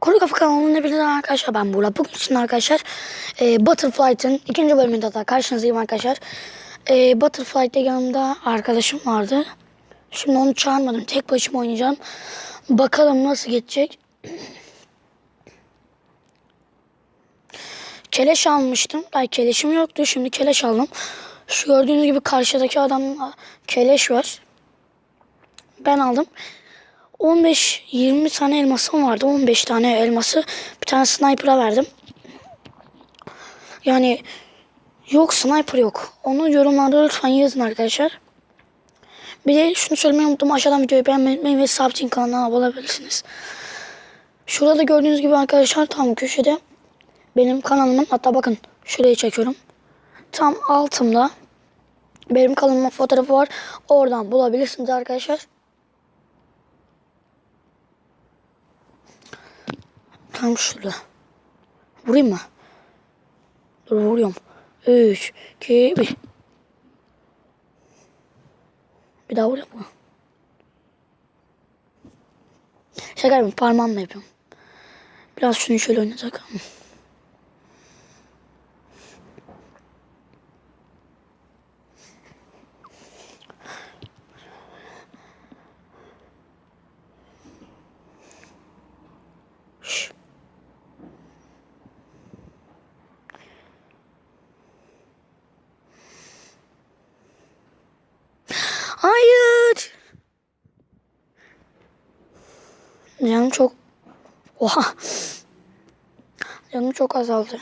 Kuru Kafa hepinize merhaba arkadaşlar. Ben Burak. Bugün için arkadaşlar e, Butterflight'ın ikinci bölümünde daha karşınızdayım arkadaşlar. E, Butterflight'te yanımda arkadaşım vardı. Şimdi onu çağırmadım. Tek başıma oynayacağım. Bakalım nasıl geçecek. Keleş almıştım. Ay keleşim yoktu. Şimdi keleş aldım. Şu gördüğünüz gibi karşıdaki adam keleş var. Ben aldım. 15-20 tane elmasım vardı. 15 tane elması bir tane sniper'a verdim. Yani yok sniper yok. Onu yorumlarda lütfen yazın arkadaşlar. Bir de şunu söylemeyi unuttum. Aşağıdan videoyu beğenmeyi ve Sabtin kanalına abone olabilirsiniz. Şurada gördüğünüz gibi arkadaşlar tam köşede benim kanalımın hatta bakın şurayı çekiyorum. Tam altımda benim kanalımın fotoğrafı var. Oradan bulabilirsiniz arkadaşlar. Tam şurada. Vurayım mı? Dur vuruyorum. 3, 2, 1. Bir daha vurayım mı? Şaka yapıyorum. Parmağımla yapıyorum. Biraz şunu şöyle oynasak. Canım çok... Oha. Canım çok azaldı.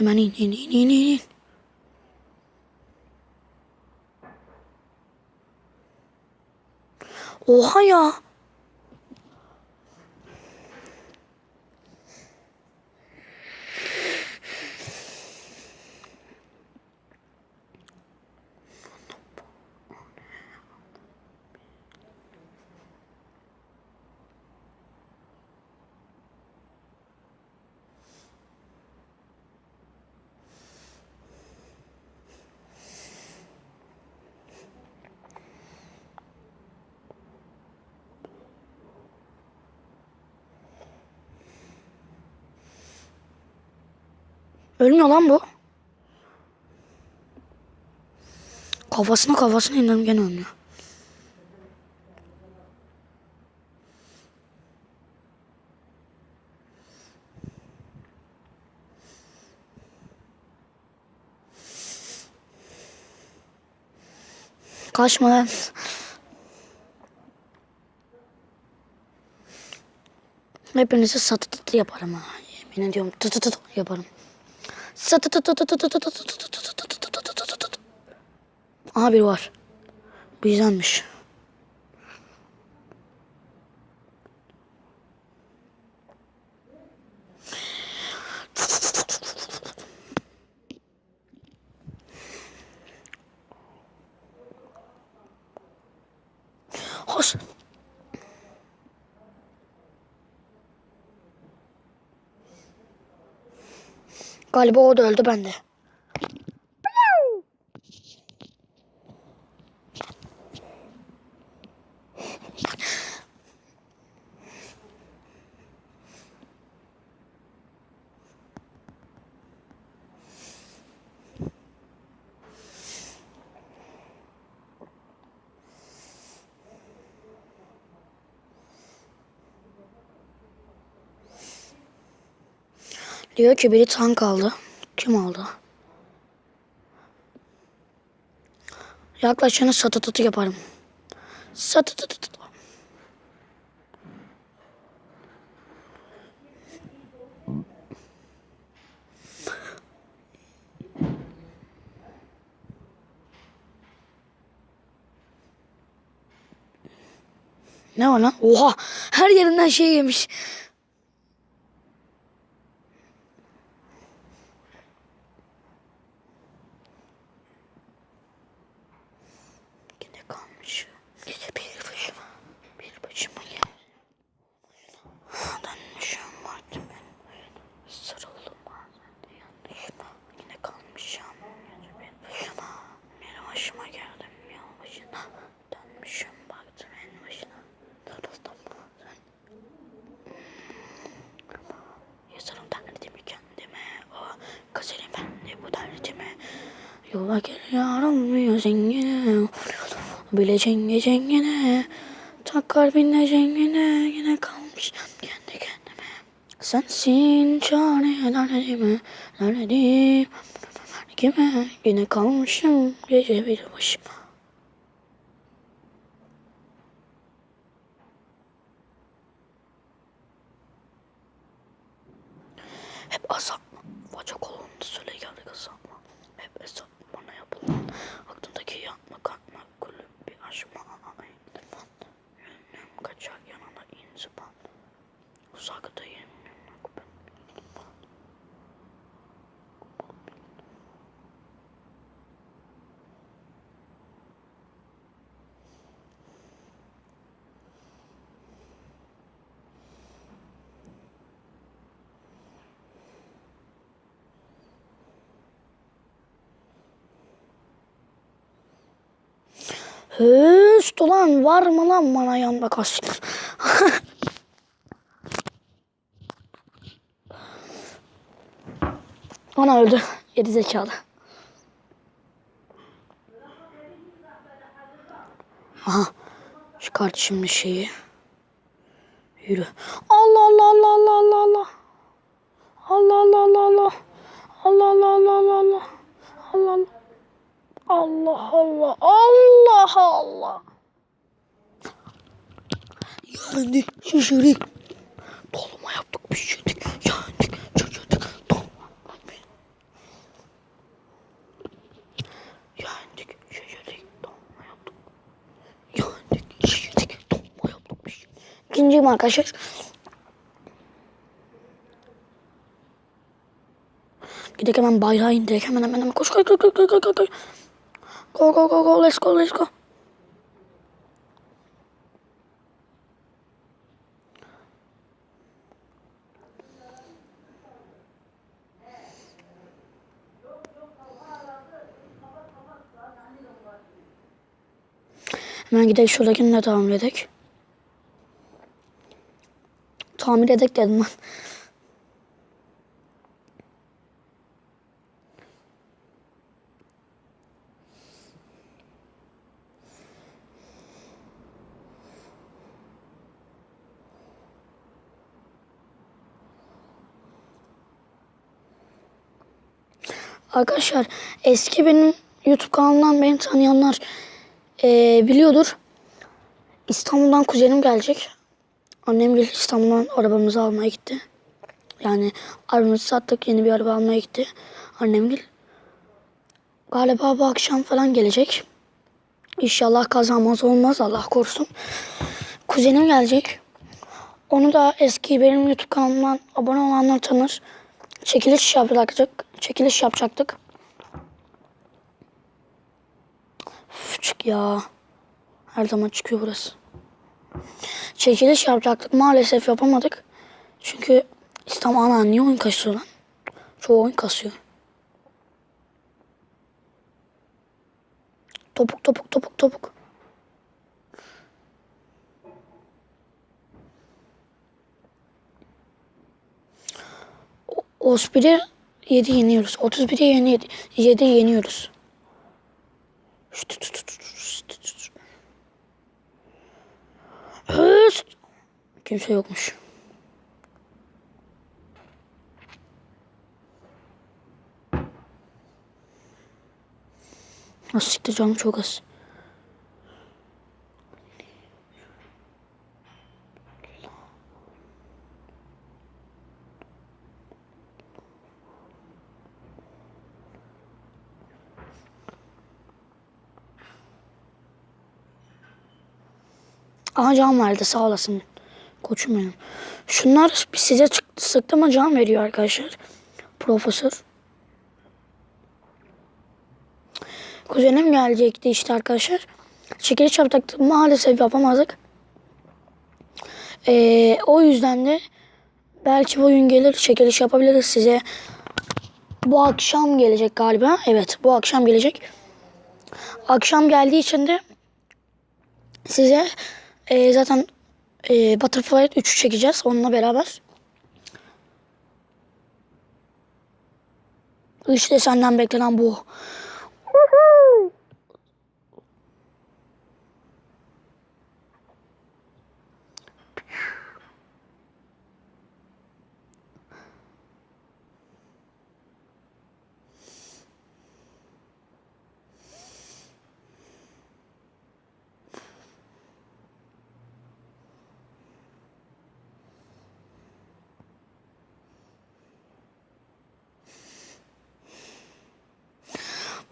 Hemen in in in in in. Oha ya. Ölmüyor lan bu. Kafasına kafasına indirdim gene ölmüyor. Kaçma lan. Hepinizi satı tıtı yaparım ha. Yemin ediyorum tı tı tı tı yaparım. Aha biri var. Bu güzelmiş. Hoş. Galiba o da öldü ben Diyor ki biri tank aldı. Kim aldı? Yaklaşanı satı tutu yaparım. Tutu. Ne var lan? Oha! Her yerinden şey yemiş. Geliyor olmuyor zengine. Bile cenge cengene. Tak kalbinde cengene. Yine kalmış kendi kendime. Sensin çare lanedim. Lanedim. Kime yine kalmışım gece bir başıma. Hep azap? Bacak kolunda Höst ulan var mı lan bana yanda kaşık? Ana öldü. Geri zekalı. Aha. Şu kardeşimin şeyi. Yürü. Allah Allah Allah Allah Allah Allah. Allah Allah Allah Allah. Allah Allah Allah Allah Allah. Allah Allah. Allah Allah Allah Allah. Yani şişirik. Dolma yaptık pişirdik. Yendik çocuktuk. Dolma. Yendik şişirdik. Dolma yaptık. Yendik şişirdik. Dolma yaptık pişirdik. İkinciyim arkadaşlar. Gidelim hemen bayrağı indirek hemen hemen hemen koş koş koş koş koş koş. Go go go go let's go let's go. Hemen gidelim şuradakini de tamir edek. Tamir edek dedim ben. Arkadaşlar eski benim YouTube kanalımdan beni tanıyanlar eee, biliyordur. İstanbul'dan kuzenim gelecek. Annem gelip İstanbul'dan arabamızı almaya gitti. Yani arabamızı sattık yeni bir araba almaya gitti. Annem gel. Galiba bu akşam falan gelecek. İnşallah kazanmaz olmaz Allah korusun. Kuzenim gelecek. Onu da eski benim YouTube kanalımdan abone olanlar tanır. Çekiliş yapacaktık. Çekiliş yapacaktık. Üf, çık ya. Her zaman çıkıyor burası. Çekiliş yapacaktık. Maalesef yapamadık. Çünkü İstanbul ana niye oyun kasıyor lan? Çoğu oyun kasıyor. Topuk topuk topuk topuk. O- 31'i 7 yeniyoruz. 31'i yeni 7, 7 yeniyoruz. Kimse yokmuş. Nasıl canım çok az. Aha can verdi sağ olasın. Koçum benim. Şunlar size çıktı, sıktı mı can veriyor arkadaşlar. Profesör. Kuzenim gelecekti işte arkadaşlar. Çekiliş yapacaktık maalesef yapamazdık. Ee, o yüzden de belki bu oyun gelir çekiliş yapabiliriz size. Bu akşam gelecek galiba. Evet bu akşam gelecek. Akşam geldiği için de size e, zaten e, Butterfly 3'ü çekeceğiz onunla beraber. İşte senden beklenen bu.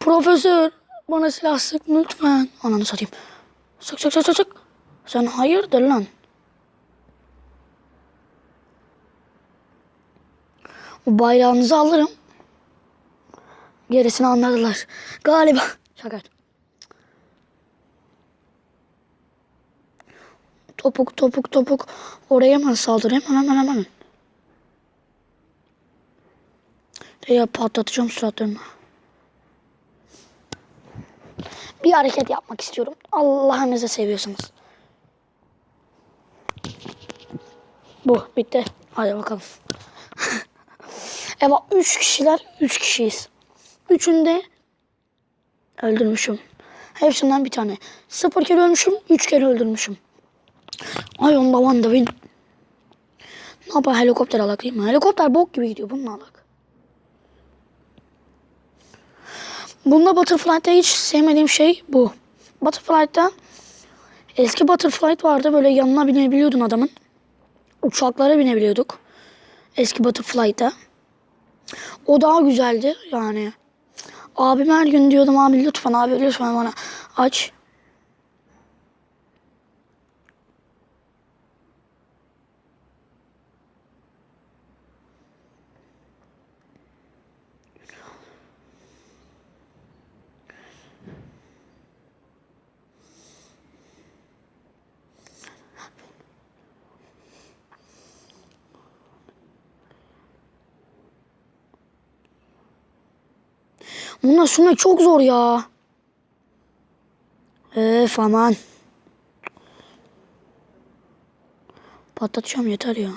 Profesör bana silah sık lütfen. Ananı satayım. Sık sık sık sık sık. Sen hayırdır lan? O bayrağınızı alırım. Gerisini anladılar. Galiba. Şaka. Topuk topuk topuk. Oraya hemen saldırayım. Hemen hemen hemen. Ya patlatacağım suratlarını. Bir hareket yapmak istiyorum. Allah'ınızı seviyorsanız. Bu bitti. Hadi bakalım. evet üç kişiler üç kişiyiz. Üçünde öldürmüşüm. Hepsinden bir tane. Sıfır kere ölmüşüm. Üç kere öldürmüşüm. Ay onda Van da win. Ne yapar helikopter alak değil mi? Helikopter bok gibi gidiyor. Bununla alak. Bunda Butterfly'da hiç sevmediğim şey bu. Butterfly'da eski Butterfly vardı. Böyle yanına binebiliyordun adamın. Uçaklara binebiliyorduk. Eski Butterfly'da. O daha güzeldi yani. Abim her gün diyordum abi lütfen abi lütfen bana aç. Bunlar sürmek çok zor ya. Öf aman. Patlatacağım yeter ya.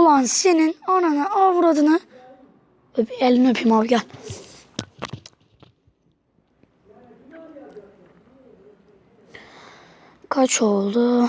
Ulan senin ananı avradını. Öp, elini öpeyim abi gel. Kaç oldu?